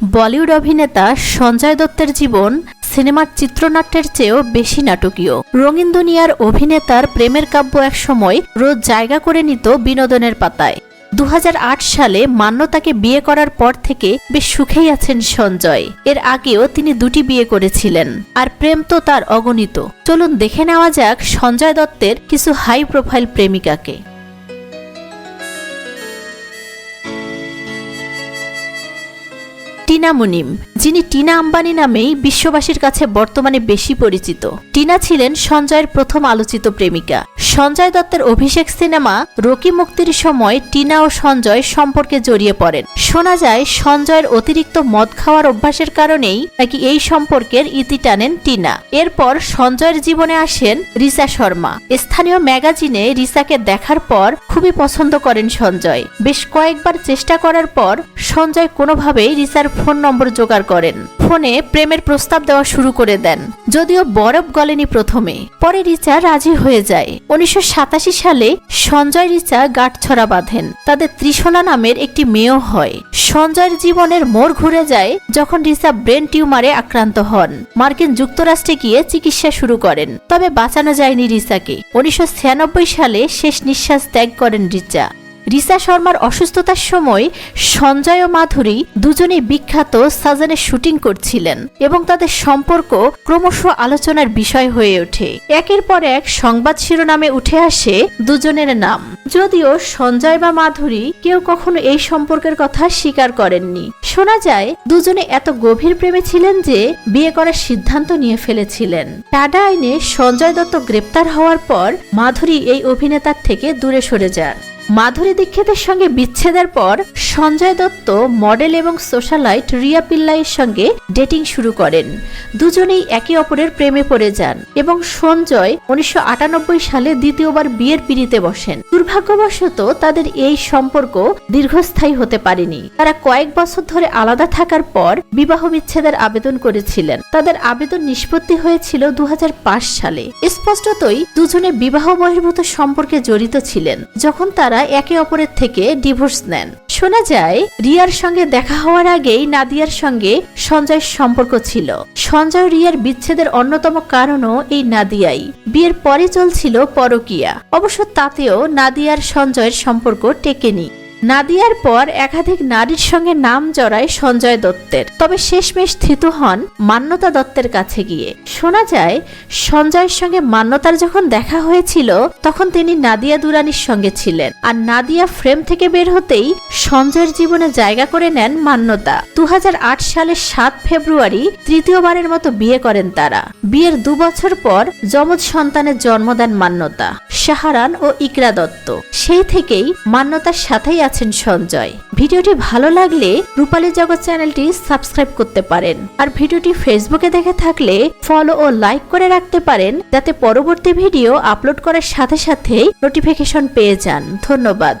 বলিউড অভিনেতা সঞ্জয় দত্তের জীবন সিনেমার চিত্রনাট্যের চেয়েও বেশি নাটকীয়। রঙিন দুনিয়ার অভিনেতার প্রেমের কাব্য এক সময় রোজ জায়গা করে নিত বিনোদনের পাতায়। দু হাজার আট সালে মান্যতাকে বিয়ে করার পর থেকে বেশ সুখেই আছেন সঞ্জয়। এর আগেও তিনি দুটি বিয়ে করেছিলেন, আর প্রেম তো তার অগণিত। চলুন দেখে নেওয়া যাক সঞ্জয় দত্তের কিছু হাই প্রোফাইল প্রেমিকাকে। টিনা মুনিম, যিনি টিনা আম্বানি নামেই বিশ্ববাসীর কাছে বর্তমানে বেশি পরিচিত। টিনা ছিলেন সঞ্জয়ের প্রথম আলোচিত প্রেমিকা। সঞ্জয় দত্তের অভিষেক সিনেমা রকি মুক্তির সময় টিনা ও সঞ্জয় সম্পর্কে জড়িয়ে পড়েন। শোনা যায়, সঞ্জয়ের অতিরিক্ত মদ খাওয়ার অভ্যাসের কারণেই নাকি এই সম্পর্কের ইতি টানেন টিনা। এরপর সঞ্জয়ের জীবনে আসেন রিসা শর্মা। স্থানীয় ম্যাগাজিনে রিসাকে দেখার পর খুবই পছন্দ করেন সঞ্জয়। বেশ কয়েকবার চেষ্টা করার পর সঞ্জয় কোনোভাবেই রিসার ফোন নম্বর জোগাড় করেন। ফোনে প্রেমের প্রস্তাব দেওয়া শুরু করে দেন। যদিও বরফ গলেনি প্রথমে, পরে রিচা রাজি হয়ে যায়। উনিশশো সাতাশি সালে সঞ্জয় রিচা গাঁটছড়া বাঁধেন। তাদের ত্রিশলা নামের একটি মেয়েও হয়। সঞ্জয়ের জীবনের মোড় ঘুরে যায় যখন রিচা ব্রেন টিউমারে আক্রান্ত হন। মার্কিন যুক্তরাষ্ট্রে গিয়ে চিকিৎসা শুরু করেন। তবে বাঁচানো যায়নি রিচাকে। উনিশশো সালে শেষ নিঃশ্বাস ত্যাগ করেন রিচা। রিসা শর্মার অসুস্থতার সময় সঞ্জয় ও মাধুরী দুজনেই বিখ্যাত সাজানে শুটিং করছিলেন এবং তাদের সম্পর্ক ক্রমশ আলোচনার বিষয় হয়ে ওঠে। একের পর এক সংবাদ শিরোনামে উঠে আসে দুজনের নাম। যদিও সঞ্জয় বা মাধুরী কেউ কখনো এই সম্পর্কের কথা স্বীকার করেননি। শোনা যায়, দুজনে এত গভীর প্রেমে ছিলেন যে বিয়ে করার সিদ্ধান্ত নিয়ে ফেলেছিলেন। টাডা আইনে সঞ্জয় দত্ত গ্রেপ্তার হওয়ার পর মাধুরী এই অভিনেতার থেকে দূরে সরে যান। মাধুরী দীক্ষিতের সঙ্গে বিচ্ছেদের পর সঞ্জয় দত্ত, মডেল এবং সোশ্যালাইট রিয়া পিল্লাইয়ের সঙ্গে ডেটিং শুরু করেন। দুজনেই একে অপরের প্রেমে পড়ে যান এবং সঞ্জয় উনিশশো সালে দ্বিতীয়বার বিয়ের পিড়িতে বসেন। দুর্ভাগ্যবশত তাদের এই সম্পর্ক দীর্ঘস্থায়ী হতে পারেনি। তারা কয়েক বছর ধরে আলাদা থাকার পর বিবাহ বিচ্ছেদের আবেদন করেছিলেন। তাদের আবেদন নিষ্পত্তি হয়েছিল দু হাজার পাঁচ সালে। স্পষ্টতই দুজনে বিবাহ বহির্ভূত সম্পর্কে জড়িত ছিলেন। যখন তারা একে অপরের থেকে ডিভোর্স নেন। শোনা যায়, রিয়ার সঙ্গে দেখা হওয়ার আগেই নাদিয়ার সঙ্গে সঞ্জয়ের সম্পর্ক ছিল। সঞ্জয় রিয়ার বিচ্ছেদের অন্যতম কারণও এই নাদিয়াই। বিয়ের পরে চলছিল পরকিয়া। অবশ্য তাতেও নাদিয়ার সঞ্জয়ের সম্পর্ক টেকেনি। নাদিয়ার পর একাধিক নারীর সঙ্গে নাম জড়ায় সঞ্জয় দত্তের। তবে শেষমেশ স্থিত হন মান্যতা দত্তের কাছে গিয়ে। শোনা যায়, সঞ্জয়ের সঙ্গে মান্যতার যখন দেখা হয়েছিল, তখন তিনি নাদিয়া দুরানির সঙ্গে ছিলেন। আর নাদিয়া ফ্রেম থেকে বের হতেই সঞ্জয়ের জীবনে জায়গা করে নেন মান্যতা। দু হাজার আট সালের সাত ফেব্রুয়ারি তৃতীয়বারের মতো বিয়ে করেন তারা। বিয়ের দু বছর পর যমজ সন্তানের জন্ম দেন মান্যতা, শাহারান ও ইকরা দত্ত। সেই থেকেই মান্যতার সাথেই আছেন সঞ্জয়। ভিডিওটি ভালো লাগলে রূপালী জগৎ চ্যানেলটি সাবস্ক্রাইব করতে পারেন। আর ভিডিওটি ফেসবুকে দেখে থাকলে ফলো ও লাইক করে রাখতে পারেন, যাতে পরবর্তী ভিডিও আপলোড করার সাথে সাথেই নোটিফিকেশন পেয়ে যান। ধন্যবাদ।